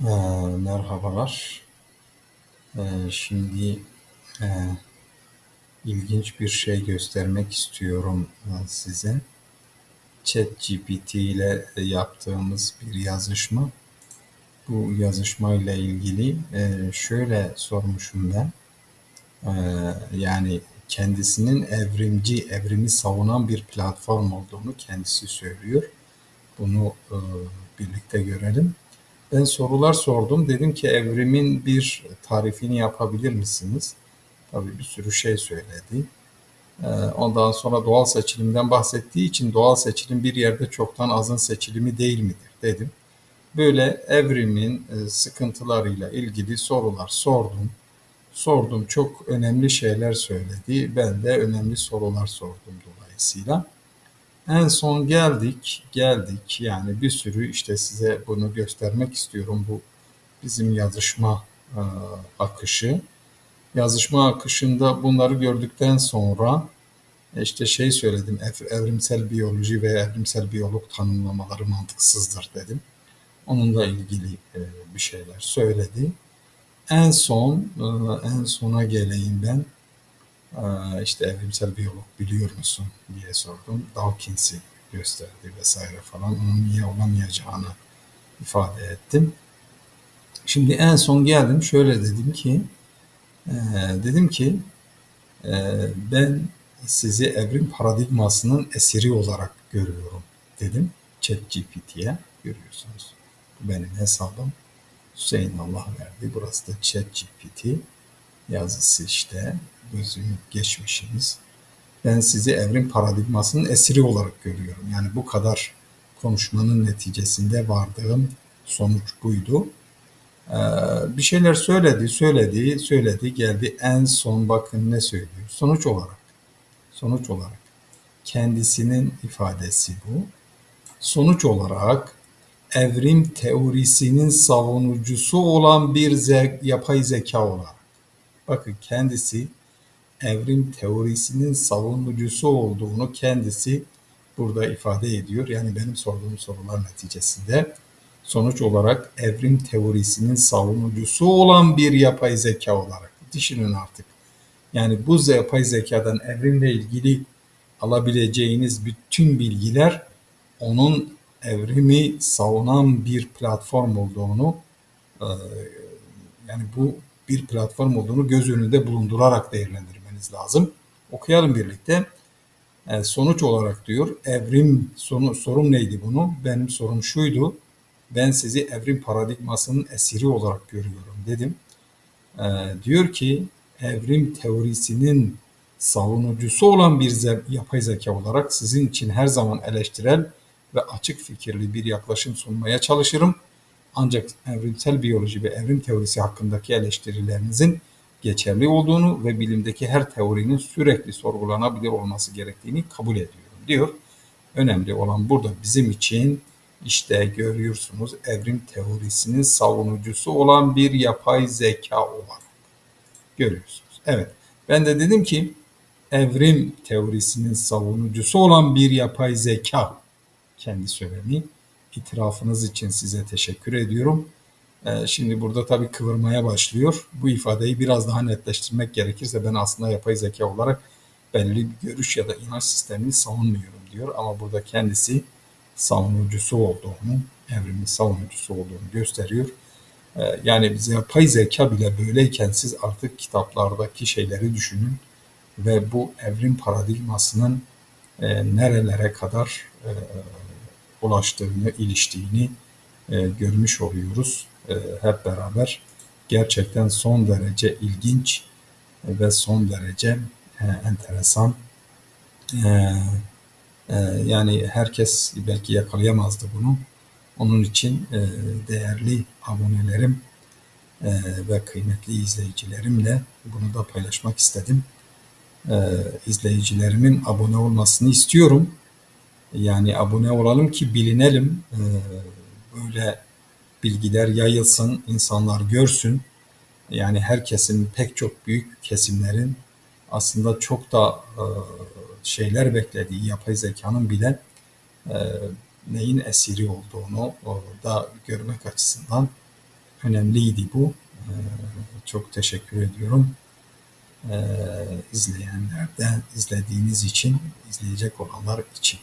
Ee, merhabalar. Ee, şimdi e, ilginç bir şey göstermek istiyorum e, size. ChatGPT ile yaptığımız bir yazışma. Bu yazışma ile ilgili e, şöyle sormuşum ben. E, yani kendisinin evrimci, evrimi savunan bir platform olduğunu kendisi söylüyor. Bunu e, birlikte görelim. Ben sorular sordum. Dedim ki evrimin bir tarifini yapabilir misiniz? Tabii bir sürü şey söyledi. Ee, ondan sonra doğal seçilimden bahsettiği için doğal seçilim bir yerde çoktan azın seçilimi değil midir dedim. Böyle evrimin e, sıkıntılarıyla ilgili sorular sordum. Sordum çok önemli şeyler söyledi. Ben de önemli sorular sordum dolayısıyla. En son geldik, geldik yani bir sürü işte size bunu göstermek istiyorum bu bizim yazışma e, akışı. Yazışma akışında bunları gördükten sonra işte şey söyledim, evrimsel biyoloji ve evrimsel biyolog tanımlamaları mantıksızdır dedim. Onunla ilgili e, bir şeyler söyledi. En son, e, en sona geleyim ben işte evrimsel biyolog biliyor musun diye sordum. Dawkins'i gösterdi vesaire falan. Onun niye olamayacağını ifade ettim. Şimdi en son geldim şöyle dedim ki dedim ki ben sizi evrim paradigmasının esiri olarak görüyorum dedim ChatGPT'ye görüyorsunuz. Bu benim hesabım. Hüseyin Allah verdi. Burası da ChatGPT yazısı işte gözüm geçmişimiz. Ben sizi evrim paradigmasının esiri olarak görüyorum. Yani bu kadar konuşmanın neticesinde vardığım sonuç buydu. Ee, bir şeyler söyledi, söyledi, söyledi, geldi. En son bakın ne söylüyor. Sonuç olarak, sonuç olarak kendisinin ifadesi bu. Sonuç olarak evrim teorisinin savunucusu olan bir ze yapay zeka olarak. Bakın kendisi evrim teorisinin savunucusu olduğunu kendisi burada ifade ediyor. Yani benim sorduğum sorular neticesinde sonuç olarak evrim teorisinin savunucusu olan bir yapay zeka olarak düşünün artık. Yani bu yapay zekadan evrimle ilgili alabileceğiniz bütün bilgiler onun evrimi savunan bir platform olduğunu yani bu bir platform olduğunu göz önünde bulundurarak değerlendirir etmeniz lazım. Okuyalım birlikte. Yani sonuç olarak diyor evrim sonu, sorum neydi bunu? Benim sorum şuydu. Ben sizi evrim paradigmasının esiri olarak görüyorum dedim. Ee, diyor ki evrim teorisinin savunucusu olan bir yapay zeka olarak sizin için her zaman eleştirel ve açık fikirli bir yaklaşım sunmaya çalışırım. Ancak evrimsel biyoloji ve evrim teorisi hakkındaki eleştirilerinizin geçerli olduğunu ve bilimdeki her teorinin sürekli sorgulanabilir olması gerektiğini kabul ediyorum diyor. Önemli olan burada bizim için işte görüyorsunuz evrim teorisinin savunucusu olan bir yapay zeka olarak görüyorsunuz. Evet ben de dedim ki evrim teorisinin savunucusu olan bir yapay zeka kendi söylemi itirafınız için size teşekkür ediyorum. Ee, şimdi burada tabii kıvırmaya başlıyor. Bu ifadeyi biraz daha netleştirmek gerekirse ben aslında yapay zeka olarak belli bir görüş ya da inanç sistemini savunmuyorum diyor. Ama burada kendisi savunucusu olduğunu, evrimin savunucusu olduğunu gösteriyor. Ee, yani bize yapay zeka bile böyleyken siz artık kitaplardaki şeyleri düşünün ve bu evrim paradigmasının e, nerelere kadar e, ulaştığını, iliştiğini e, görmüş oluyoruz e, hep beraber. Gerçekten son derece ilginç ve son derece e, enteresan. E, e, yani herkes belki yakalayamazdı bunu. Onun için e, değerli abonelerim e, ve kıymetli izleyicilerimle bunu da paylaşmak istedim. E, izleyicilerimin abone olmasını istiyorum. Yani abone olalım ki bilinelim. E, böyle bilgiler yayılsın, insanlar görsün. Yani herkesin, pek çok büyük kesimlerin aslında çok da e, şeyler beklediği yapay zekanın bile e, neyin esiri olduğunu da görmek açısından önemliydi bu. Ee, çok teşekkür ediyorum. Ee, izleyenler de izlediğiniz için, izleyecek olanlar için.